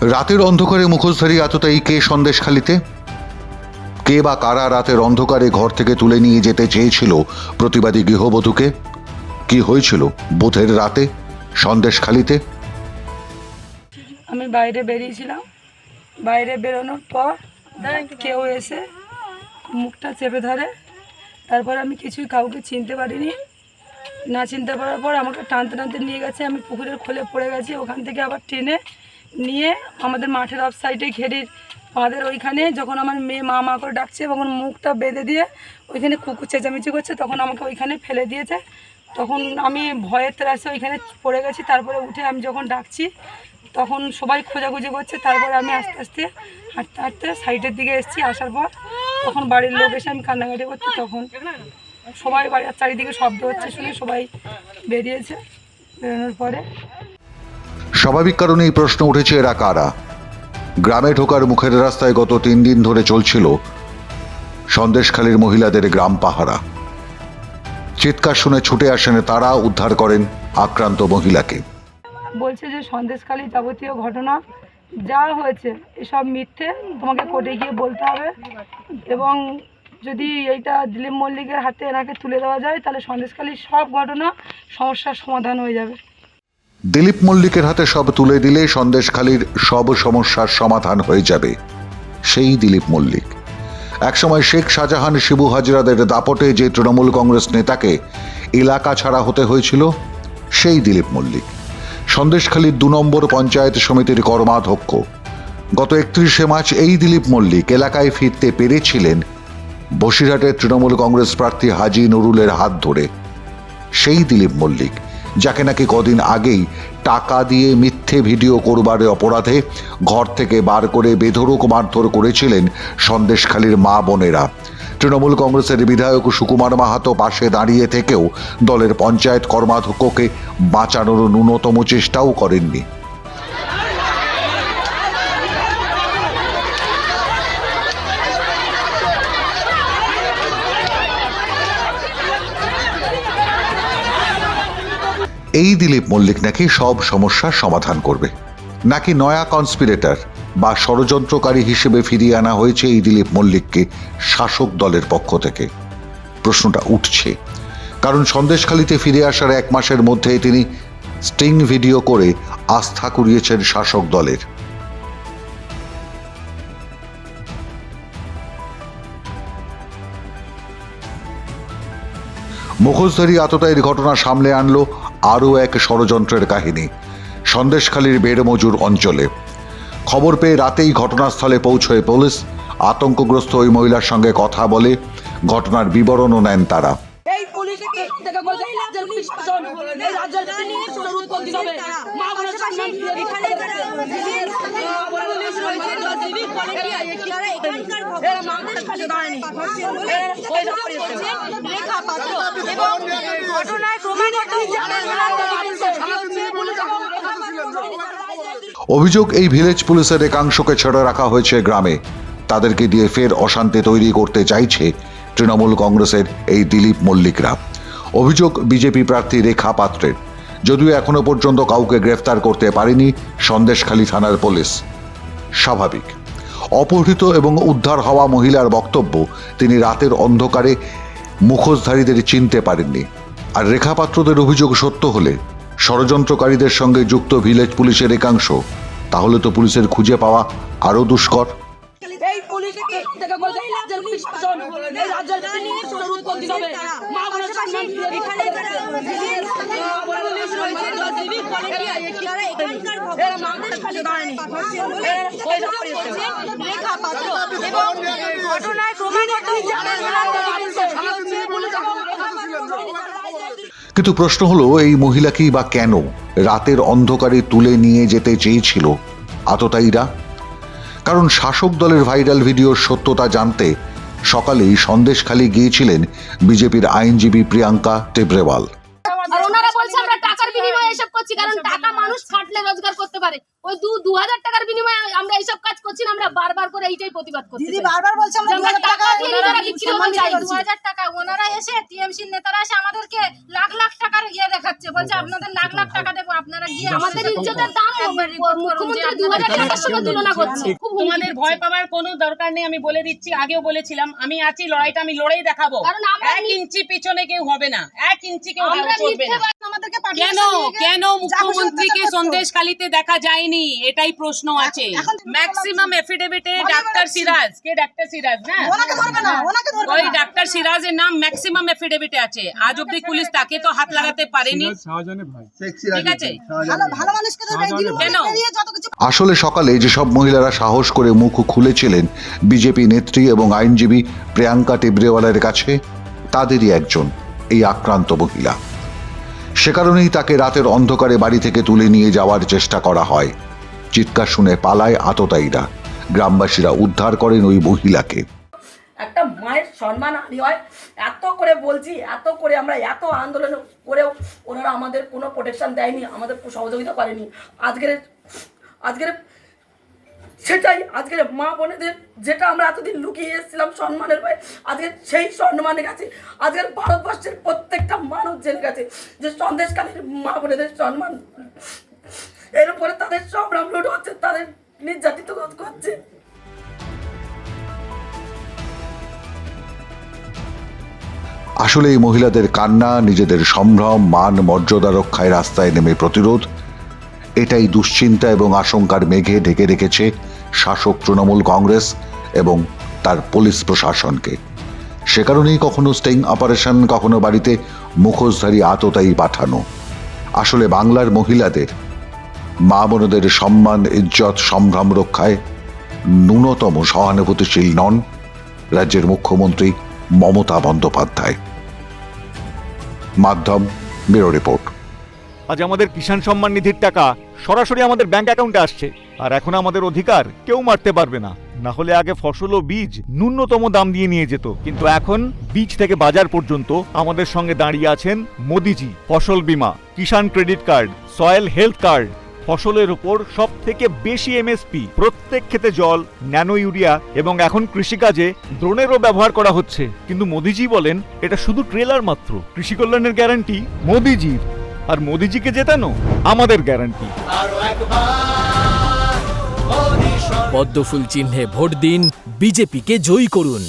রাতের অন্ধকারে মুখোশধারী আততায়ী কে সন্দেশখালিতে? কে বা কারা রাতের অন্ধকারে ঘর থেকে তুলে নিয়ে যেতে চেয়েছিল প্রতিবাদী গৃহবধূকে? কি হয়েছিল বোধের রাতে সন্দেশখালিতে? আমি বাইরে বেরিয়েছিলাম। বাইরে বেরোনোর পর কেউ এসে মুখটা চেপে ধরে। তারপর আমি কিছুই কাউকে চিনতে পারিনি। না চিনতে পারার পর আমাকে টানতে টানতে নিয়ে গেছে। আমি পুকুরের খোলে পড়ে গেছি। ওখান থেকে আবার টেনে নিয়ে আমাদের মাঠের অফ সাইডে ঘেরির আমাদের ওইখানে যখন আমার মেয়ে মা মা করে ডাকছে তখন মুখটা বেঁধে দিয়ে ওইখানে কুকুর চেঁচামেচি করছে, তখন আমাকে ওইখানে ফেলে দিয়েছে। তখন আমি ভয়ের ত্রাসে ওইখানে পড়ে গেছি, তারপরে উঠে আমি যখন ডাকছি, তখন সবাই খোঁজাখুঁজি করছে। তারপরে আমি আস্তে আস্তে হাঁটতে হাঁটতে সাইডের দিকে এসেছি, আসার পর তখন বাড়ির লোক এসে আমি কান্নাকাটি করছি, তখন সবাই বাড়ির চারিদিকে শব্দ হচ্ছে শুনে সবাই বেরিয়েছে, বেরোনোর পরে স্বাভাবিক কারণে এই প্রশ্ন উঠেছে, এরা কারা? গ্রামে ঢোকার মুখের রাস্তায় গত তিন দিন ধরে চলছিল সন্দেশখালীর মহিলাদের গ্রাম পাহারা। চিৎকার শুনে ছুটে আসেন তারা, উদ্ধার করেন আক্রান্ত মহিলাকে। বলছে যে সন্দেশখালী যাবতীয় ঘটনা যা হয়েছে, এসব মিথ্যে, তোমাকে কোর্টে গিয়ে বলতে হবে। এবং যদি এইটা দিলীপ মল্লিকের হাতে এনাকে তুলে দেওয়া যায়, তাহলে সন্দেশখালীর সব ঘটনা সমস্যার সমাধান হয়ে যাবে। দিলীপ মল্লিকের হাতে সব তুলে দিলে সন্দেশখালীর সব সমস্যার সমাধান হয়ে যাবে। সেই দিলীপ মল্লিক। একসময় শেখ শাহজাহান, শিবু হাজরাদের দাপটে যে তৃণমূল কংগ্রেস নেতাকে এলাকা ছাড়া হতে হয়েছিল, সেই দিলীপ মল্লিক। সন্দেশখালীর দু নম্বর পঞ্চায়েত সমিতির কর্মাধ্যক্ষ। গত একত্রিশে মার্চ এই দিলীপ মল্লিক এলাকায় ফিরতে পেরেছিলেন বসিরহাটের তৃণমূল কংগ্রেস প্রার্থী হাজি নুরুলের হাত ধরে। সেই দিলীপ মল্লিক যাকে নাকি কদিন আগেই টাকা দিয়ে মিথ্যে ভিডিও করবার অপরাধে ঘর থেকে বার করে বেধরক মারধর করেছিলেন সন্দেশখালীর মা বোনেরা। তৃণমূল কংগ্রেসের বিধায়ক সুকুমার মাহাতো পাশে দাঁড়িয়ে থেকেও দলের পঞ্চায়েত কর্মাধ্যক্ষকে বাঁচানোর ন্যূনতম চেষ্টাও করেননি। এই দিলীপ মল্লিক নাকি সব সমস্যার সমাধান করবে। নাকি নয়া কনস্পিরেটর বা ষড়যন্ত্রকারী হিসেবে ফিরিয়ে আনা হয়েছে এই দিলীপ মল্লিককে শাসক দলের পক্ষ থেকে? প্রশ্নটা উঠছে। কারণ সন্দেশখালিতে ফিরে আসার এক মাসের মধ্যে তিনি স্টিং ভিডিও করে আস্থা কুড়িয়েছেন শাসক দলের। মুখোশধারী আততায়ীর ঘটনা সামলে আনলো আরও এক ষড়যন্ত্রের কাহিনী। সন্দেশখালীর বেড়মজুর অঞ্চলে। খবর পেয়ে রাতেই ঘটনাস্থলে পৌঁছয় পুলিশ। আতঙ্কগ্রস্ত ওই মহিলার সঙ্গে কথা বলে ঘটনার বিবরণও নেন তারা। এই পুলিশকে থেকে বলছে রাজ্যের পুলিশ এই রাজ্যের পুলিশ শুরু করে হবে। মা বোনের সম্মান দিয়ে এখানে ঘটনায় ক্রমাগত অভিযোগ এই ভিলেজ পুলিশের একাংশকে ছেড়ে রাখা হয়েছে গ্রামে। তাদেরকে দিয়ে ফের অশান্তি তৈরি করতে চাইছে তৃণমূল কংগ্রেসের এই দিলীপ মল্লিকরা। অভিযোগ বিজেপি প্রার্থী রেখা পাত্রের। যদিও এখনও পর্যন্ত কাউকে গ্রেফতার করতে পারেনি সন্দেশখালী থানার পুলিশ। স্বাভাবিক। অপহৃত এবং উদ্ধার হওয়া মহিলার বক্তব্য তিনি রাতের অন্ধকারে মুখোশধারীদের চিনতে পারেননি আর রেখাপাত্রদের অভিযোগ সত্য হলে ষড়যন্ত্রকারীদের সঙ্গে যুক্ত ভিলেজ পুলিশের একাংশ তাহলে তো পুলিশের খুঁজে পাওয়া আরও দুষ্কর এই পুলিশকে থেকে বলছে রাজ্যের পুলিশ শাসন এই রাজ্যের পুলিশ শুরু করে হবে মা বোনের সম্মান এখানে পুলিশ রয়েছে সিভিক ভলেন্টিয়ার এখানকার এরা মানুষের কাছে দাঁড়ায়নি এরা ওই করেছে লেখা পাত্র। এবং ঘটনায় ক্রমাগত কিন্তু প্রশ্ন হলো এই মহিলাকেই বা কেন রাতের অন্ধকারে তুলে নিয়ে যেতে চেয়েছিল আততায়ীরা? কারণ শাসক দলের ভাইরাল ভিডিওর সত্যতা জানতে সকালেই সন্দেশখালি গিয়েছিলেন বিজেপির আইনজীবী প্রিয়াঙ্কা টেবরেওয়াল আর ওনারা বলছে আমরা টাকার বিনিময়ে এসব করছি কারণ টাকা মানুষ খাটলে রোজগার করতে পারে। ওই দু দু হাজার টাকার বিনিময়ে আমরা এইসব কাজ করছি না আমরা বারবার করে এইটাই প্রতিবাদ করছি দিদি বারবার বলছে আমরা আমরা 2000 টাকা দিয়ে ওনারা নিজেরা বিক্রি সম্মান চাই দু হাজার টাকা ওনারা এসে টিএমসি নেতারা এসে আমাদেরকে লাখ লাখ টাকার ইয়ে দেখাচ্ছে বলছে আপনাদের লাখ লাখ টাকা দেবো আপনারা গিয়ে আমাদের ইজ্জতের দাম মুখ্যমন্ত্রী দু হাজার টাকার সঙ্গে তুলনা করছে তোমাদের ভয় পাওয়ার কোনো দরকার নেই আমি বলে দিচ্ছি আগেও বলেছিলাম আমি আছি লড়াইটা আমি লড়াই দেখাবো। কারণ আমরা এক ইঞ্চি পিছনে কেউ হবে না এক ইঞ্চি কেউ চলবে না। আমাদেরকে কেন? কেন মুখ্যমন্ত্রীকে সন্দেশখালিতে দেখা যায়নি? এটাই প্রশ্ন আছে। ম্যাক্সিমাম এফিডেভিটে ডাক্তার সিরাজ। কে ডাক্তার সিরাজ না? ওনাকে ধরবে না ওনাকে ধরবে ওই ডাক্তার সিরাজের নাম ম্যাক্সিমাম এফিডেভিটে আছে। আজ অব্দি পুলিশ তাকে তো হাত লাগাতে পারেনি। ঠিক আছে ভালো মানুষকে কেন? আসলে সকালে যেসব মহিলারা সাহস করে মুখ খুলেছিলেন বিজেপি নেত্রী এবং আইনজীবী প্রিয়াঙ্কা টিবরেওয়ালার কাছে তাদেরই একজন এই আক্রান্ত মহিলা। সে কারণেই তাকে রাতের অন্ধকারে বাড়ি থেকে তুলে নিয়ে যাওয়ার চেষ্টা করা হয়। চিৎকার শুনে পালায় আততায়ীরা। গ্রামবাসীরা উদ্ধার করেন ওই মহিলাকে। একটা মায়ের সম্মান আনি হয়। এত করে বলছি, এত করে আমরা এত আন্দোলন করেও ওনারা আমাদের কোনো প্রোটেকশন দেয়নি, আমাদের সহযোগিতা করেনি। আজকের আজকের সেটাই আজকের মা বোনেদের যেটা আমরা এতদিন লুকিয়ে এসেছিলাম সম্মানের ভয়ে আজকে সেই সম্মানের কাছে, আজকের ভারতবর্ষের প্রত্যেকটা মানুষ জেনে গেছে যে সন্দেশকালীর মা বোনেদের সম্মান। এর উপরে তাদের সংগ্রাম লুট হচ্ছে, তাদের নির্যাতিত করছে। আসলে এই মহিলাদের কান্না, নিজেদের সম্ভ্রম, মান, মর্যাদা রক্ষায় রাস্তায় নেমে প্রতিরোধ এটাই দুশ্চিন্তা এবং আশঙ্কার মেঘে ঢেকে রেখেছে শাসক তৃণমূল কংগ্রেস এবং তার পুলিশ প্রশাসনকে। সে কারণেই কখনো স্টিং অপারেশন, কখনো বাড়িতে মুখোশধারী আততায়ী পাঠানো। আসলে বাংলার মহিলাদের, মা বোনদের সম্মান, ইজ্জত, সম্ভ্রম রক্ষায় ন্যূনতম সহানুভূতিশীল নন রাজ্যের মুখ্যমন্ত্রী মমতা বন্দ্যোপাধ্যায়। মাধ্যম, ব্যুরো রিপোর্ট। আজ আমাদের কিষাণ সম্মান নিধির টাকা সরাসরি আমাদের ব্যাংক অ্যাকাউন্টে আসছে। আর এখন আমাদের অধিকার কেউ মারতে পারবে না। না হলে আগে ফসল ও বীজ ন্যূনতম দাম দিয়ে নিয়ে যেত। কিন্তু এখন বীজ থেকে বাজার পর্যন্ত আমাদের সঙ্গে দাঁড়িয়ে আছেন মোদিজি। ফসল বীমা, Kisan credit card, soil health card, ফসলের উপর সব থেকে বেশি এমএসপি প্রত্যেক ক্ষেতে জল, ন্যানো ইউরিয়া এবং এখন কৃষিকাজে ড্রোনেরও ব্যবহার করা হচ্ছে। কিন্তু মোদিজি বলেন, এটা শুধু ট্রেলার মাত্র। কৃষি কল্যাণের গ্যারান্টি মোদিজির। আর মোদিজিকে জেতানো আমাদের গ্যারান্টি। পদ্মফুল চিহ্নে ভোট দিন বিজেপিকে জয়ী করুন।